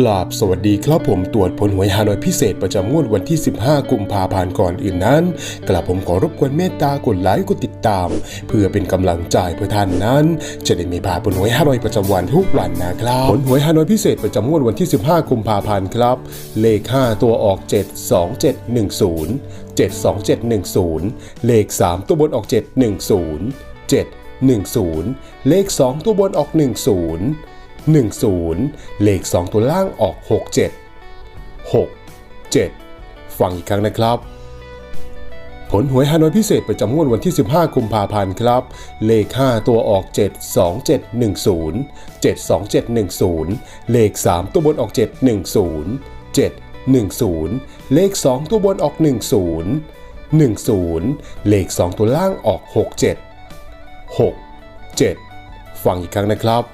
กราบสวัสดีครับผมตรวจผลหวยฮานอยพิเศษประจำงวดวันที่ 15 กุมภาพันธ์ก่อนอื่นนั้นกราบผมขอรบกวนเมตตากดไลค์กดติดตาม เพื่อเป็นกำลังใจเพื่อท่านนั้น จะได้ไม่พลาดผลหวยฮานอยประจำวันทุกวันนะครับ ผลหวยฮานอยพิเศษประจำงวดวันที่ 15 กุมภาพันธ์ครับ เลข 5 ตัวออก 72710 72710 เลข 3 ตัวบนออก 710 710 เลข 2 ตัวบนออก 10 10 เลข 2 ตัวล่างออก 67 6 7 ฟังอีกครั้งนะครับ ผลหวยฮานอยพิเศษประจำงวดวันที่ 15 กุมภาพันธ์ครับ เลข 5 ตัวออก 72710 72710 เลข 3 ตัวบนออก 710 710 เลข 2 ตัวบนออก 10 10 เลข 2 ตัวล่างออก 67 6 7 ฟังอีกครั้งนะครับ